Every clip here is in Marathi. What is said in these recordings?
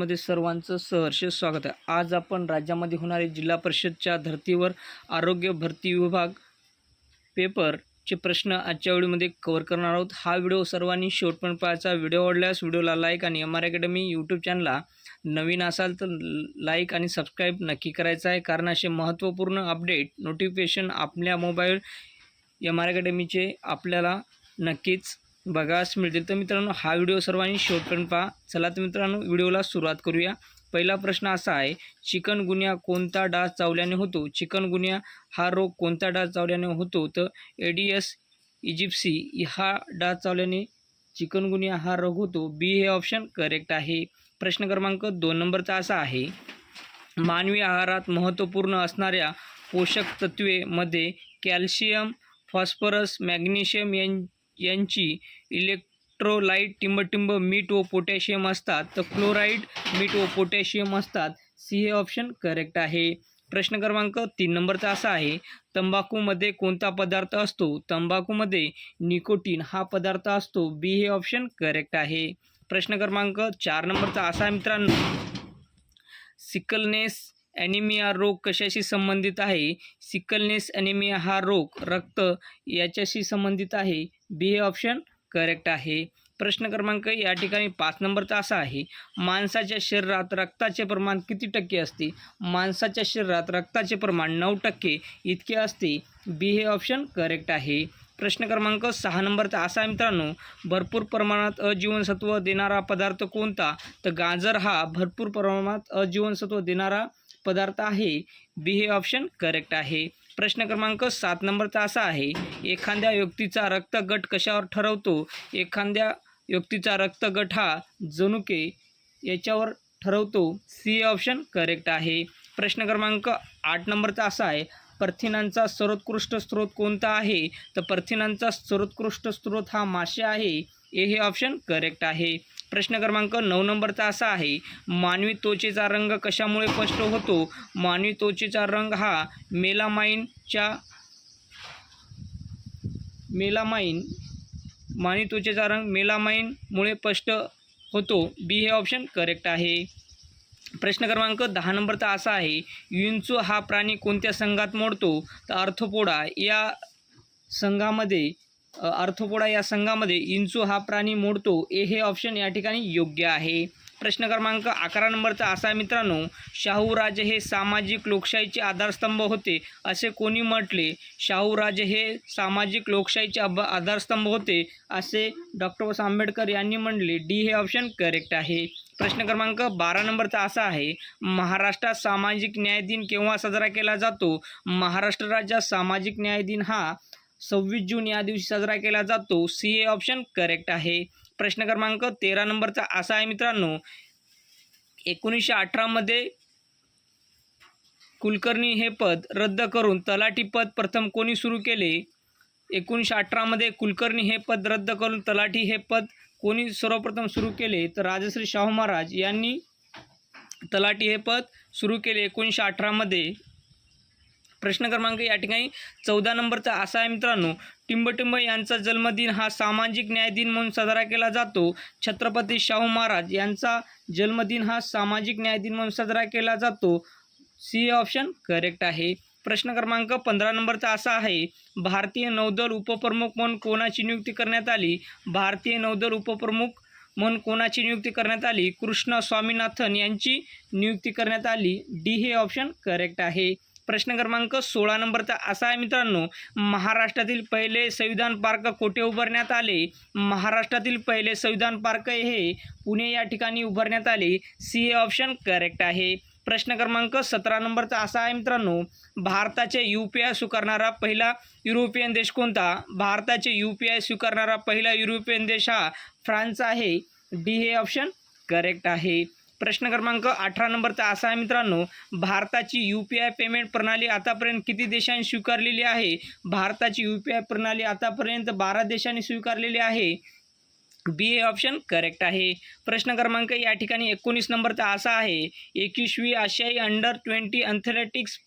चॅनलमध्ये सर्वांचं सहर्ष स्वागत आहे. आज आपण राज्यामध्ये होणारे जिल्हा परिषदच्या धर्तीवर आरोग्य भरती विभाग पेपरचे प्रश्न आजच्या व्हिडिओमध्ये कव्हर करणार आहोत. हा व्हिडिओ सर्वांनी शेवटपर्यंत पाहायचा. व्हिडिओ आवडल्यास व्हिडिओला लाईक आणि एम आर अकॅडमी यूट्यूब चॅनलला नवीन असाल तर लाईक आणि सबस्क्राईब नक्की करायचं आहे. कारण असे महत्त्वपूर्ण अपडेट नोटिफिकेशन आपल्या मोबाईल एम आर अकॅडमीचे आपल्याला नक्कीच बघास मिळतील. तर मित्रांनो हा व्हिडिओ सर्वांनी शेवटपर्यंत पहा. चला तर मित्रांनो व्हिडिओला सुरुवात करूया. पहिला प्रश्न असा आहे चिकनगुन्या कोणता डास चावल्याने होतो? चिकनगुन्या हा रोग कोणता डास चावल्याने होतो? तर एडियस इजिप्सी हा डास चावल्याने चिकनगुन्या हा रोग होतो. बी हे ऑप्शन करेक्ट आहे. प्रश्न क्रमांक दोन नंबरचा असा आहे मानवी आहारात महत्त्वपूर्ण असणाऱ्या पोषक तत्वेमध्ये कॅल्शियम फॉस्फरस मॅग्नेशियम यां यांची इलेक्ट्रोलाइट टिंबटिंब मीठ व पोटॅशियम असतात. तर क्लोराईड मीठ व पोटॅशियम असतात. सी हे ऑप्शन करेक्ट आहे. प्रश्न क्रमांक तीन नंबरचा असा आहे तंबाखूमध्ये कोणता पदार्थ असतो? तंबाखूमध्ये निकोटीन हा पदार्थ असतो. बी हे ऑप्शन करेक्ट आहे. प्रश्न क्रमांक चार नंबरचा असा आहे मित्रांनो. सिकलनेस ॲनिमिया रोग कशाशी संबंधित आहे? सिकलनेस ॲनिमिया हा रोग रक्त याच्याशी संबंधित आहे. बी हे ऑप्शन करेक्ट आहे. प्रश्न क्रमांक या ठिकाणी पाच नंबरचा असा आहे. माणसाच्या शरीरात रक्ताचे प्रमाण किती टक्के असते? माणसाच्या शरीरात रक्ताचे प्रमाण नऊ टक्के इतके असते. बी हे ऑप्शन करेक्ट आहे. प्रश्न क्रमांक सहा नंबरचा असा मित्रांनो. भरपूर प्रमाणात अजीवनसत्व देणारा पदार्थ कोणता? तर गाजर हा भरपूर प्रमाणात अजीवनसत्व देणारा पदार्थ आहे. बी हे ऑप्शन करेक्ट आहे. प्रश्न क्रमांक सात नंबरचा असा आहे. एखाद्या व्यक्तीचा रक्तगट कशावर ठरवतो? एखाद्या व्यक्तीचा रक्तगट हा जनुके याच्यावर ठरवतो. सी ऑप्शन करेक्ट आहे. प्रश्न क्रमांक आठ नंबरचा असा आहे. प्रथिनांचा सर्वोत्कृष्ट स्रोत कोणता आहे? तर प्रथिनांचा सर्वोत्कृष्ट स्रोत हा मासे आहे. ए हे ऑप्शन करेक्ट आहे. प्रश्न क्रमांक नऊ नंबरचा असा आहे मानवी त्वचेचा रंग कशामुळे स्पष्ट होतो? मानवी त्वचेचा रंग हा मेलामाईनच्या मेलामाईन मानवी त्वचेचा रंग मेलामाईनमुळे स्पष्ट होतो. बी हे ऑप्शन करेक्ट आहे. प्रश्न क्रमांक दहा नंबरचा असा आहे युंचू हा प्राणी कोणत्या संघात मोडतो? तर अर्थपोडा या संघामध्ये अ, या संघामध्ये इंचू हा प्राणी मोडतो. ए हे ऑप्शन या ठिकाणी योग्य आहे. प्रश्न क्रमांक अकरा नंबरचा असा आहे मित्रांनो. शाहूराजे हे सामाजिक लोकशाहीचे आधारस्तंभ होते असे कोणी म्हटले? शाहूराजे हे सामाजिक लोकशाहीचे अब आधारस्तंभ होते असे डॉक्टर बाबासाहेब आंबेडकर यांनी म्हणले डी हे ऑप्शन करेक्ट आहे. प्रश्न क्रमांक बारा नंबरचा असा आहे महाराष्ट्रात सामाजिक न्याय दिन केव्हा साजरा केला जातो? महाराष्ट्र राज्यात सामाजिक न्याय दिन हा सव्वीस जून या दिवशी साजरा केला जातो. सी ए ऑप्शन करेक्ट आहे. प्रश्न क्रमांक तेरा नंबरचा असा आहे मित्रांनो. एकोणीसशे अठरामध्ये कुलकर्णी हे पद रद्द करून तलाठी पद प्रथम कोणी सुरू केले? एकोणीसशे अठरामध्ये कुलकर्णी हे पद रद्द करून तलाठी हे पद कोणी सर्वप्रथम सुरू केले? तर राजश्री शाहू महाराज यांनी तलाठी हे पद सुरू केले एकोणीसशे अठरामध्ये प्रश्न क्रमांक या ठिकाणी चौदा नंबरचा असा आहे मित्रांनो. टिंबटिंब यांचा जन्मदिन हा सामाजिक न्याय दिन म्हणून साजरा केला जातो. छत्रपती शाहू महाराज यांचा जन्मदिन हा सामाजिक न्याय दिन म्हणून साजरा केला जातो. सी ऑप्शन करेक्ट आहे. प्रश्न क्रमांक पंधरा नंबरचा असा आहे. भारतीय नौदल उपप्रमुख म्हणून कोणाची नियुक्ती करण्यात आली? भारतीय नौदल उपप्रमुख म्हणून कोणाची नियुक्ती करण्यात आली? कृष्ण स्वामीनाथन यांची नियुक्ती करण्यात आली. डी हे ऑप्शन करेक्ट आहे. प्रश्न क्रमांक सोळा नंबरचा असा आहे मित्रांनो. महाराष्ट्रातील पहिले संविधान पार्क कोठे उभारण्यात आले? महाराष्ट्रातील पहिले संविधान पार्क हे पुणे या ठिकाणी उभारण्यात आले. सी ए ऑप्शन करेक्ट आहे. प्रश्न क्रमांक सतरा नंबरचा असा आहे मित्रांनो. भारताचे यू पी आय स्वीकारणारा पहिला युरोपियन देश कोणता? भारताचे यू पी आय स्वीकारणारा पहिला युरोपियन देश हा फ्रान्स आहे. डी हे ऑप्शन करेक्ट आहे. प्रश्न क्रमांक अठरा नंबरचा असा आहे मित्रांनो भारताची यू पी आय पेमेंट प्रणाली आतापर्यंत किती देशांनी स्वीकारलेली आहे? भारताची यू पी आय प्रणाली आतापर्यंत बारा देशांनी स्वीकारलेली आहे. बी ए ऑप्शन करेक्ट आहे. प्रश्न क्रमांक या ठिकाणी एकोणीस नंबरचा असा आहे. एकवीसवी आशियाई अंडर ट्वेंटी अथलेटिक्स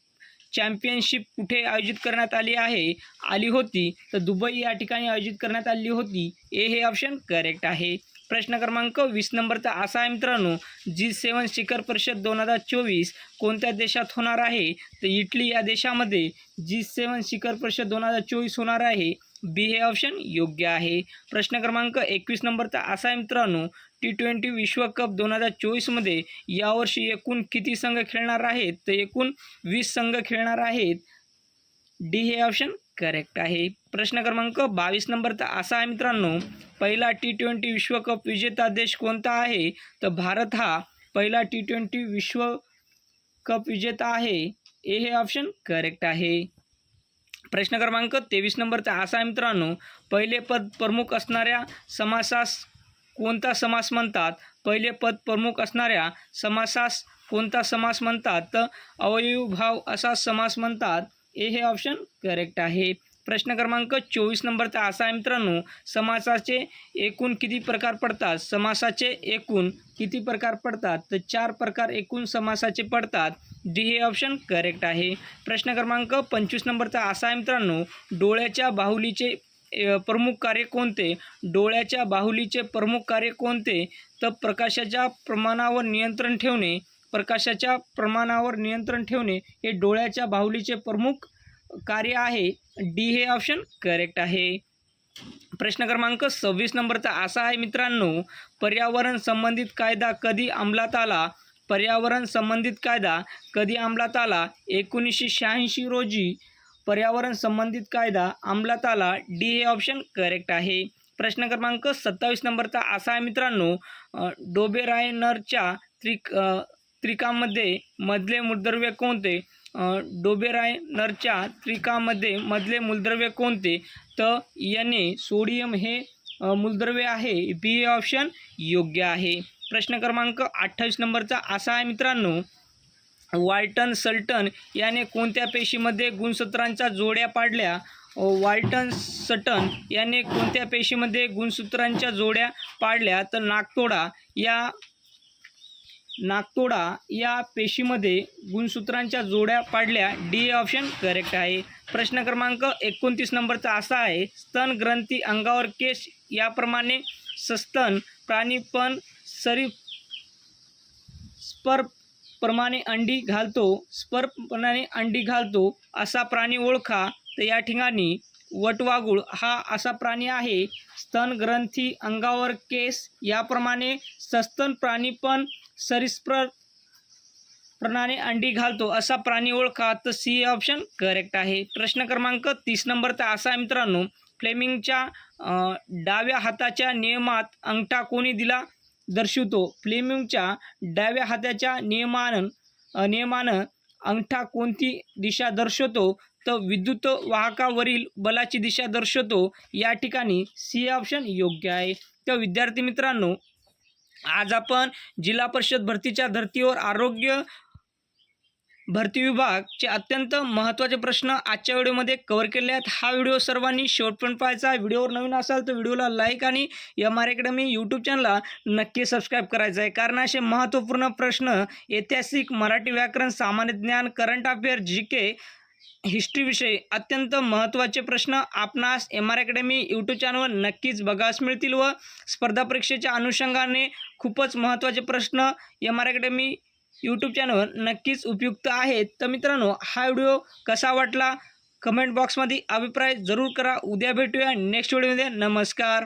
चॅम्पियनशिप कुठे आयोजित करण्यात आली आहे? आली होती. तर दुबई या ठिकाणी आयोजित करण्यात आली होती. ए हे ऑप्शन करेक्ट आहे. प्रश्न क्रमांक वीस नंबरचा असा आहे मित्रांनो जी सेवन शिखर परिषद दोन हजार चोवीस कोणत्या देशात होणार आहे? तर इटली या देशामध्ये जी सेवन शिखर परिषद दोन हजार चोवीस होणार आहे बी हे ऑप्शन योग्य आहे. प्रश्न क्रमांक एकवीस नंबरचा असा आहे मित्रांनो टी ट्वेंटी विश्वकप दोन हजार चोवीसमध्ये यावर्षी एकूण किती संघ खेळणार आहेत? तर एकूण वीस संघ खेळणार आहेत. डी हे ऑप्शन करेक्ट आहे. प्रश्न क्रमांक बावीस नंबर तर असा आहे मित्रांनो पहिला टी ट्वेंटी विश्वकप विजेता देश कोणता आहे? तर भारत हा पहिला टी ट्वेंटी विश्वकप विजेता आहे. ए हे ऑप्शन करेक्ट आहे. प्रश्न क्रमांक तेवीस नंबरचा असा आहे मित्रांनो पहिले पद प्रमुख असणाऱ्या समासास कोणता समास म्हणतात? पहिले पद प्रमुख असणाऱ्या समासास कोणता समास म्हणतात? तर अवयवभाव असा समास म्हणतात ए हे ऑप्शन करेक्ट आहे. प्रश्न क्रमांक चोवीस नंबरचा असा आहे मित्रांनो समासाचे एकूण किती प्रकार पडतात? समासाचे एकूण किती प्रकार पडतात? तर चार प्रकार एकूण समासाचे पडतात. डी हे ऑप्शन करेक्ट आहे. प्रश्न क्रमांक पंचवीस नंबरचा असा आहे मित्रांनो डोळ्याच्या बाहुलीचे प्रमुख कार्य कोणते? डोळ्याच्या बाहुलीचे प्रमुख कार्य कोणते? तर प्रकाशाच्या प्रमाणावर नियंत्रण ठेवणे प्रकाशाच्या प्रमाणावर नियंत्रण ठेवणे हे डोळ्याच्या बाहुलीचे प्रमुख कार्य आहे. डी हे ऑप्शन करेक्ट आहे. प्रश्न क्रमांक सव्वीस नंबरचा असा आहे मित्रांनो. पर्यावरण संबंधित कायदा कधी अंमलात आला? पर्यावरण संबंधित कायदा कधी अंमलात आला? एकोणीसशे शहाऐंशी रोजी पर्यावरण संबंधित कायदा अंमलात आला? डी हे ऑप्शन करेक्ट आहे. प्रश्न क्रमांक सत्तावीस नंबरचा असा आहे मित्रांनो. डोबेरायनरच्या त्रिक त्रिकामध्ये मधले मूलद्रव्य कोणते? डोबेरायनरच्या त्रिकामध्ये मधले मूलद्रव्य कोणते? तर याने सोडियम हे मूलद्रव्य आहे. बी हे ऑप्शन योग्य आहे. प्रश्न क्रमांक अठ्ठावीस नंबरचा असा आहे मित्रांनो. वाल्टन सल्टन याने कोणत्या पेशीमध्ये गुणसूत्रांच्या जोड्या पाडल्या? वाल्टन सटन याने कोणत्या पेशीमध्ये गुणसूत्रांच्या जोड्या पाडल्या? तर नागतोडा या नागतोडा या पेशीमध्ये गुणसूत्रांच्या जोड्या पाडल्या. डी ए ऑप्शन करेक्ट आहे. प्रश्न क्रमांक एकोणतीस नंबरचा असा आहे. स्तन ग्रंथी अंगावर केश याप्रमाणे सस्तन प्राणी पण सरी स्पर्प प्रमाणे अंडी घालतो. स्पर्पणाने अंडी घालतो. असा प्राणी ओळखा. तर या ठिकाणी वटवागुळ हा असा प्राणी आहे. स्तन ग्रंथी अंगावर केस याप्रमाणे सस्तन प्राणी पण सरिस्प्र प्रणाने अंडी घालतो. असा प्राणी ओळखा तर सी ऑप्शन करेक्ट आहे. प्रश्न क्रमांक तीस नंबर तर असा आहे मित्रांनो फ्लेमिंगच्या डाव्या हाताच्या नियमात अंगठा कोणी दिला? दर्शवतो. फ्लेमिंगच्या डाव्या हाताच्या नियमानं नियमानं अंगठा कोणती दिशा दर्शवतो? तर विद्युत वाहकावरील बलाची दिशा दर्शवतो. या ठिकाणी सी ऑप्शन योग्य आहे. तर विद्यार्थी मित्रांनो आज आपण जिल्हा परिषद भरतीच्या धर्तीवर आरोग्य भरती विभागचे अत्यंत महत्त्वाचे प्रश्न आजच्या व्हिडिओमध्ये कव्हर केले आहेत. हा व्हिडिओ सर्वांनी शेवटपर्यंत पाहायचा. व्हिडिओवर नवीन असाल तर व्हिडिओला लाईक आणि एम आर अकॅडमी यूट्यूब चॅनलला नक्की सबस्क्राईब करायचं आहे. कारण असे महत्त्वपूर्ण प्रश्न ऐतिहासिक मराठी व्याकरण सामान्य ज्ञान करंट अफेअर जी के हिस्ट्रीविषयी अत्यंत महत्त्वाचे प्रश्न आपणास एम आर अकॅडमी यूट्यूब चॅनलवर नक्कीच बघास मिळतील व स्पर्धा परीक्षेच्या अनुषंगाने खूपच महत्त्वाचे प्रश्न एम आर अकॅडमी यूट्यूब चॅनलवर नक्कीच उपयुक्त आहेत. तर मित्रांनो हा व्हिडिओ कसा वाटला? कमेंट बॉक्समध्ये अभिप्राय जरूर करा. उद्या भेटूया नेक्स्ट व्हिडिओमध्ये नमस्कार.